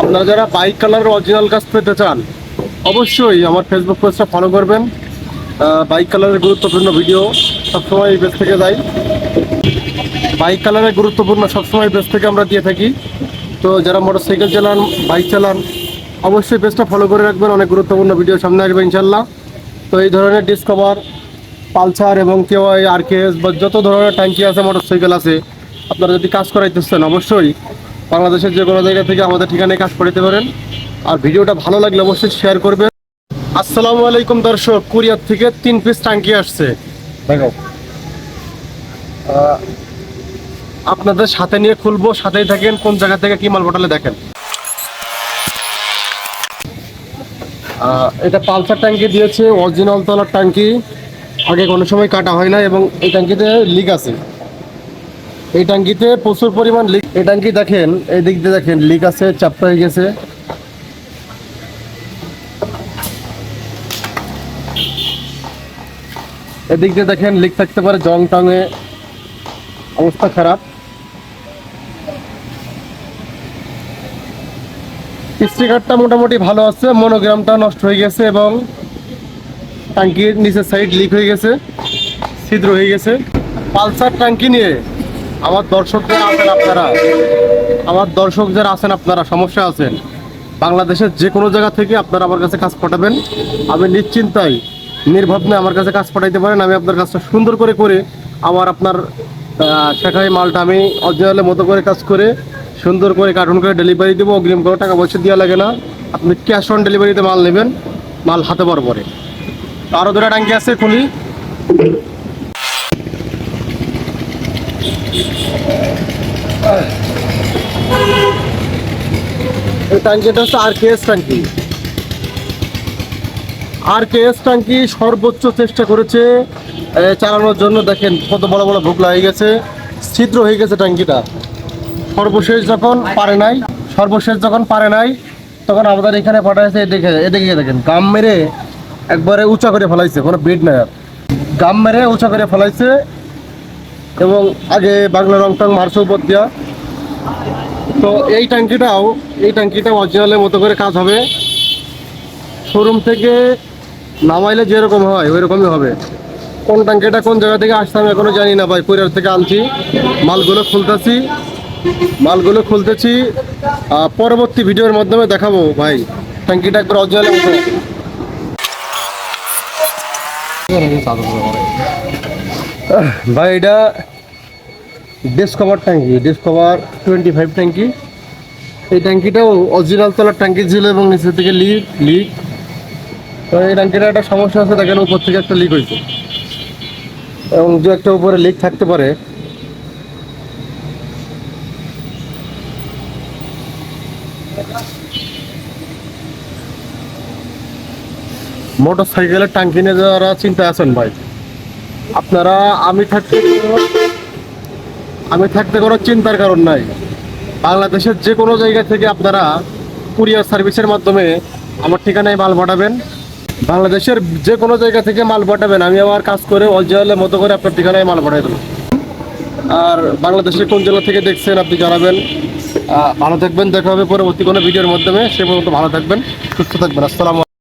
আপনারা যারা বাইক কালারের অরিজিনাল কাজ পেতে চান, অবশ্যই আমার ফেসবুক পেজটা ফলো করবেন। বাইক কালারের গুরুত্বপূর্ণ ভিডিও সবসময় পেজ থেকে যাই। বাইক কালারের গুরুত্বপূর্ণ সবসময় পেজ থেকে আমরা দিয়ে থাকি। তো যারা মোটরসাইকেল চালান বাইক চালান, অবশ্যই পেজটা ফলো করে রাখবেন। অনেক গুরুত্বপূর্ণ ভিডিও সামনে আসবে ইনশাল্লাহ তো এই ধরনের ডিসকভার পালসার এবং কেউ আর কে বা যত ধরনের ট্যাঙ্কি আছে মোটরসাইকেল আছে, আপনারা যদি কাজ করাইতেছেন, অবশ্যই বাংলাদেশের যে কোনো জায়গা থেকে আমাদের ঠিকানায় কাজ করাইতে পারেন। আর ভিডিওটা ভালো লাগলে অবশ্যই শেয়ার করবেন। আসসালামু আলাইকুম দর্শক, কুরিয়ার থেকে তিন পিস ট্যাঙ্কি আসছে। আপনাদের সাথে নিয়ে খুলবো, সাথেই থাকেন, কোন জায়গা থেকে কি মাল পাঠালে দেখেন। এটা পালসার ট্যাঙ্কি দিয়েছে অরিজিনাল তলার ট্যাঙ্কি। আগে কোনো সময় কাটা হয় না এবং এই ট্যাঙ্কিতে লিক আছে। এই ট্যাঙ্কিতে প্রচুর পরিমাণ লিক এই ট্যাঙ্কি দেখেন, এই দিক দিয়ে দেখেন লিক আছে চাপটা হয়ে গেছে। এদিক দিয়ে দেখেন লিক থাকতে পারে জং টঙে। অবস্থা খারাপ। স্টিকারটা মোটামুটি ভালো আছে, মনোগ্রামটা নষ্ট হয়ে গেছে এবং ট্যাঙ্কির নিচের সাইড লিক হয়ে গেছে, ছিদ্র হয়ে গেছে। পালসার ট্যাঙ্কি নিয়ে আমার দর্শক যারা আছেন আপনারা, আমার দর্শক যারা আছেন আপনারা, সমস্যা আছেন বাংলাদেশের যে কোনো জায়গা থেকে আপনারা আমার কাছে কাজ পাঠাবেন। আমি নিশ্চিন্তাই নির্ভাবনে আমার কাছে কাজ পাঠাইতে পারেন। আমি আপনার কাজটা সুন্দর করে করে আবার আপনার শেখাই মালটা আমি অরিজিনালের মতো করে কাজ করে সুন্দর করে কার্টুন করে ডেলিভারি দেবো। অগ্রিম কোনো টাকা পয়সা দেওয়া লাগে না। আপনি ক্যাশ অন ডেলিভারিতে মাল নেবেন, মাল হাতে পাওয়ার পরে আরও দুটা ট্যাঙ্কি আছে খুলি এই হচ্ছে আর কে এস সর্বোচ্চ চেষ্টা করেছে চালানোর জন্য। দেখেন কত বড় বড় ভুগলা হয়ে গেছে, ছিদ্র হয়ে গেছে ট্যাঙ্কিটা সর্বশেষ যখন পারে নাই, সর্বশেষ যখন পারে নাই, তখন আমাদের এখানে পাঠাইছে এদিকে দেখেন, গাম মেরে একবারে উঁচা করে ফেলাইছে, কোনো বেড নাই আর। গাম মেরে উঁচা করে ফেলাইছে এবং আগে বাংলা রং টং মারছে উপর দিয়া। তো এই ট্যাঙ্কিটাও, এই ট্যাঙ্কিটা অরিজিনালের মতো করে কাজ হবে। শোরুম থেকে নামাইলে যেরকম হয় ওই রকমই হবে। কোন ট্যাঙ্কিটা কোন জায়গা থেকে আসতে আমি এখনও জানি না ভাই পরিবার থেকে আনছি। মালগুলো খুলতেছি মালগুলো খুলতেছি। পরবর্তী ভিডিওর মাধ্যমে দেখাবো ভাই, ট্যাঙ্কিটা একবার অরিজিনালের মতো। ভাই, এটা ডিসকভার ট্যাঙ্কি ডিসকভার টোয়েন্টি ফাইভ ট্যাঙ্কি। এই ট্যাঙ্কিটাও অরিজিনাল তলার ট্যাঙ্কি ছিল এবং নিচের থেকে লিক লিক তো এই ট্যাঙ্কিটা একটা সমস্যা আছে, দেখেন উপর থেকে একটা লিক হয়েছে। এবং দু একটা উপরে লিক থাকতে পারে। মোটর সাইকেলের ট্যাঙ্কি নিয়ে যারা চিন্তা আছেন ভাই? আপনারা, আমি থাকতে আমি থাকতে কোনো চিন্তার কারণ নাই। বাংলাদেশের যে কোনো জায়গা থেকে আপনারা কুরিয়ার সার্ভিসের মাধ্যমে আমার ঠিকানায় মাল পাঠাবেন। বাংলাদেশের যে কোনো জায়গা থেকে মাল পাঠাবেন। আমি আমার কাজ করে অরিজিনালের মতো করে আপনার ঠিকানায় মাল পাঠাই দেবো। আর বাংলাদেশের কোন জেলা থেকে দেখছেন আপনি জানাবেন। ভালো থাকবেন। দেখা হবে পরবর্তী কোনো ভিডিওর মাধ্যমে। সে পর্যন্ত ভালো থাকবেন। সুস্থ থাকবেন। আসসালামু